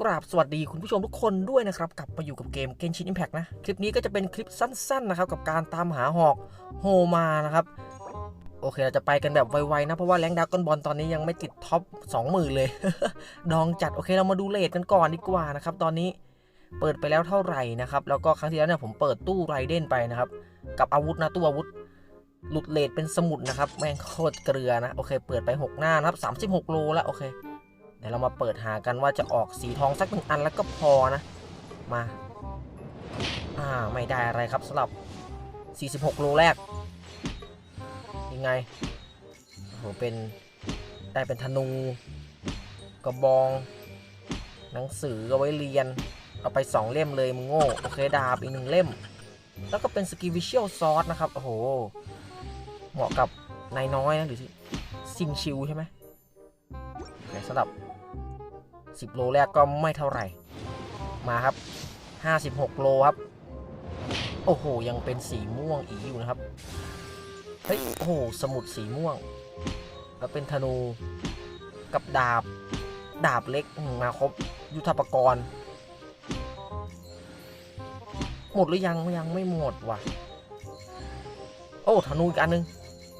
กราบสวัสดีคุณผู้ชมทุกคนด้วยนะครับ กลับมาอยู่กับเกม Genshin Impact นะ คลิปนี้ก็จะเป็นคลิปสั้นๆนะครับกับการตามหาหอกโฮมานะครับ โอเคเราจะไปกันแบบไวๆนะ เพราะว่าแรงดากอนบอลตอนนี้ยังไม่ติดท็อป20,000 เลย ดองจัดโอเคเรามาดูเลทกันก่อนดีกว่านะครับ ตอนนี้เปิดไปแล้วเท่าไหร่นะครับ แล้วก็ครั้งที่แล้วเนี่ยผมเปิดตู้ไรเดนไปนะครับ กับอาวุธนะตู้อาวุธ หลุดเลทเป็นสมุดนะครับแม่งโคตรเกลือนะโอเค เปิดไป 6 หน้านะครับ36 โลแล้วโอเค ดี๋ยวเรามาเปิดหากันว่าจะออกสีทองสักหนึ่งอันแล้วก็พอนะ มาอ่าไม่ได้อะไรครับสำหรับ 46 โลแรก ยังไงโหเป็นได้เป็นธนู กระบอง หนังสือเอาไว้เรียน เอาไป 2 เล่มเลยมึงโง่โอเคดาบอีกหนึ่งเล่ม แล้วก็เป็นสกิวิเชียลซอสนะครับ โอ้โห เหมาะกับนายน้อยนะหรือซิมชิวใช่ไหมโอเคสำหรับ 10 โลแรกก็ไม่เท่าไหร่ มาครับ 56 โลครับ โอ้โห ยังเป็นสีม่วงอีกอยู่นะครับ เฮ้ย โอ้โห สมุดสีม่วง แล้วเป็นธนู กับดาบ ดาบเล็กมมาครบ ยุทธปกรณ์ หมดหรือยัง ยังไม่หมดว่ะ โอ้ ธนูอีกอันนึง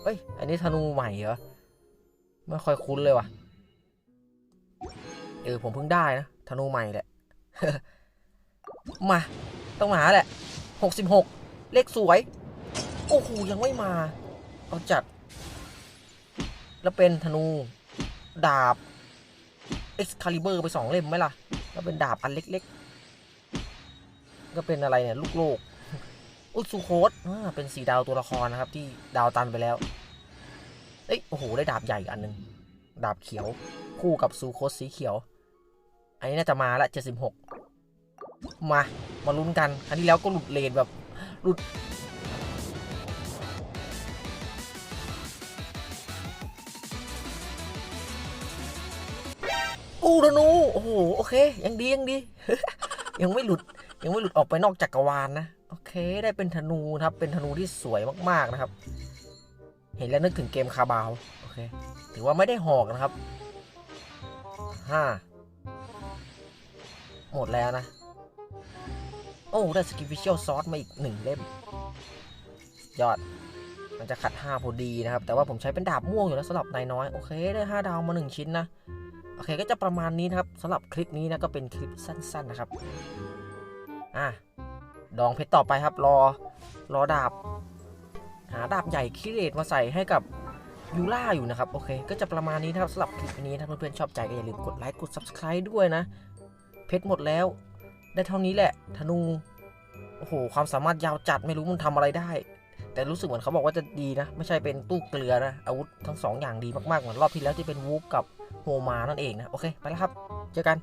เฮ้ย อันนี้ธนูใหม่เหรอ ไม่ค่อยคุ้นเลยว่ะ เออผมเพิ่งได้นะธนูใหม่แหละ มา ต้องมาแหละหกสิบหกเลขสวย โอ้โหยังไม่มา เอาจัด แล้วเป็นธนู ดาบ Excalibur ไปสองเล่มไหมล่ะ แล้วเป็นดาบอันเล็กๆ ก็เป็นอะไรเนี่ย ลูกโลก อุยซูโคสเป็นสีดาวตัวละครนะครับ ที่ดาวตันไปแล้ว เอ้ยโอ้โห ได้ดาบใหญ่อันหนึ่งดาบเขียว คู่กับซูโคสสีเขียว นนี้น่าจะมาละ76มา มาลุ้นกันครั้งที่แล้วก็หลุดเลนแบบหลุดอู้ธนูโอ้โห โอเค ยังดี ยังดี ยังไม่หลุด ยังไม่หลุดออกไปนอกจักรวาลนะ โอเค ได้เป็นธนูครับ เป็นธนูที่สวยมาก ๆ นะครับ เห็นแล้วนึกถึงเกมคาบาว โอเค ถือว่าไม่ได้หอกนะครับห้า หมดแล้วนะ โอ้ ได้สกิฟิเชียลซอสมาอีกหนึ่งเล่ม ยอด มันจะขัด 5 พอดีนะครับ แต่ว่าผมใช้เป็นดาบม่วงอยู่แล้วสำหรับนายน้อย โอเค ได้ 5 ดาวมา 1 ชิ้นนะ โอเค ก็จะประมาณนี้นะครับสำหรับคลิปนี้นะ ก็เป็นคลิปสั้น ๆ นะครับ อะ ดองเพชรต่อไปครับ รอ รอดาบ หาดาบใหญ่คิเลตมาใส่ให้กับยูล่าอยู่นะครับ โอเค ก็จะประมาณนี้นะครับสำหรับคลิปนี้ถ้าเพื่อนๆชอบใจก็อย่าลืมกดไลค์กด subscribe ด้วยนะ เพชรหมดแล้ว ได้เท่านี้แหละ ธนู โอ้โห ความสามารถยาวจัดไม่รู้มันทำอะไรได้ แต่รู้สึกเหมือนเขาบอกว่าจะดีนะ ไม่ใช่เป็นตู้เกลือนะ อาวุธทั้งสองอย่างดีมากๆ เหมือนรอบที่แล้วที่เป็นวูฟกับโฮมานั่นเองนะ โอเค ไปแล้วครับ เจอกัน